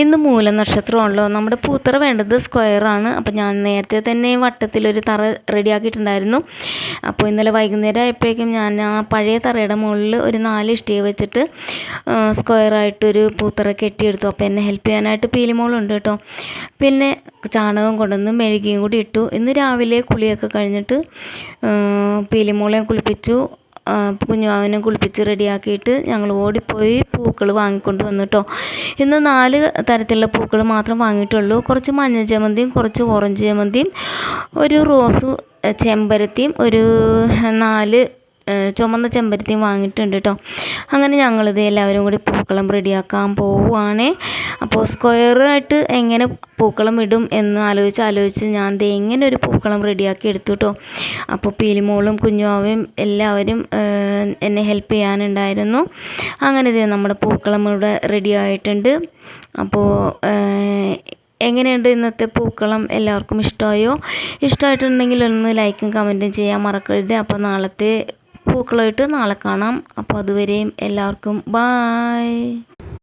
ഇന്ന് മൂല നക്ഷത്രമാണല്ലോ നമ്മുടെ പൂത്തറ വേണ്ടത് സ്ക്വയറാണ് അപ്പോൾ ഞാൻ നേരത്തെ തന്നെ വട്ടത്തിലൊരു തറ റെഡിയാക്കിയിട്ടുണ്ടായിരുന്നു. അപ്പോൾ ഇന്നലെ വൈകുന്നേരം ആയപ്പോഴേക്കും ഞാൻ ആ പഴയ തറയുടെ മുകളിൽ ഒരു നാല് ഇഷ്ടിക വെച്ചിട്ട് സ്ക്വയറായിട്ടൊരു പൂത്തറ കെട്ടിയെടുത്തു. അപ്പോൾ എന്നെ ഹെൽപ്പ് ചെയ്യാനായിട്ട് പീലിമോളുണ്ട് കേട്ടോ. പിന്നെ ചാണകം കൊണ്ടുവന്ന് മെഴുകിയും കൂടി ഇട്ടു. ഇന്ന് രാവിലെ കുളിയൊക്കെ കഴിഞ്ഞിട്ട് പീലിമോളെ കുളിപ്പിച്ചു. കുഞ്ഞുമാവനെ കുളിപ്പിച്ച് റെഡിയാക്കിയിട്ട് ഞങ്ങൾ ഓടിപ്പോയി പൂക്കൾ വാങ്ങിക്കൊണ്ട് വന്നു കേട്ടോ ഇന്ന് നാല് തരത്തിലുള്ള പൂക്കൾ മാത്രം വാങ്ങിയിട്ടുള്ളൂ. കുറച്ച് മഞ്ഞ ജമന്തിയും കുറച്ച് ഓറഞ്ച് ജമന്തിയും ഒരു റോസ് ചെമ്പരത്തിയും ഒരു നാല് ചുമന്ന ചെമ്പരത്തിയും വാങ്ങിയിട്ടുണ്ട് കേട്ടോ അങ്ങനെ ഞങ്ങളിത് എല്ലാവരും കൂടി പൂക്കളം റെഡിയാക്കാൻ പോവുകയാണ് അപ്പോൾ സ്ക്വയറായിട്ട് എങ്ങനെ പൂക്കളം ഇടും എന്ന് ആലോചിച്ച് ആലോചിച്ച് ഞാൻ ദേ എങ്ങനെ ഒരു പൂക്കളം റെഡിയാക്കി എടുത്തു കേട്ടോ അപ്പോൾ പീലിമോളും കുഞ്ഞുമാവയും എല്ലാവരും എന്നെ ഹെൽപ്പ് ചെയ്യാനുണ്ടായിരുന്നു. അങ്ങനെ ഇത് നമ്മുടെ പൂക്കളം ഇവിടെ റെഡി ആയിട്ടുണ്ട്. അപ്പോൾ എങ്ങനെയുണ്ട് ഇന്നത്തെ പൂക്കളം എല്ലാവർക്കും ഇഷ്ടമായോ? ഇഷ്ടമായിട്ടുണ്ടെങ്കിൽ ഒന്ന് ലൈക്കും കമന്റും ചെയ്യാൻ മറക്കരുത്. അപ്പോൾ നാളത്തെ പൂക്കളമായിട്ട് നാളെ കാണാം. അപ്പോൾ അതുവരെയും എല്ലാവർക്കും ബായ്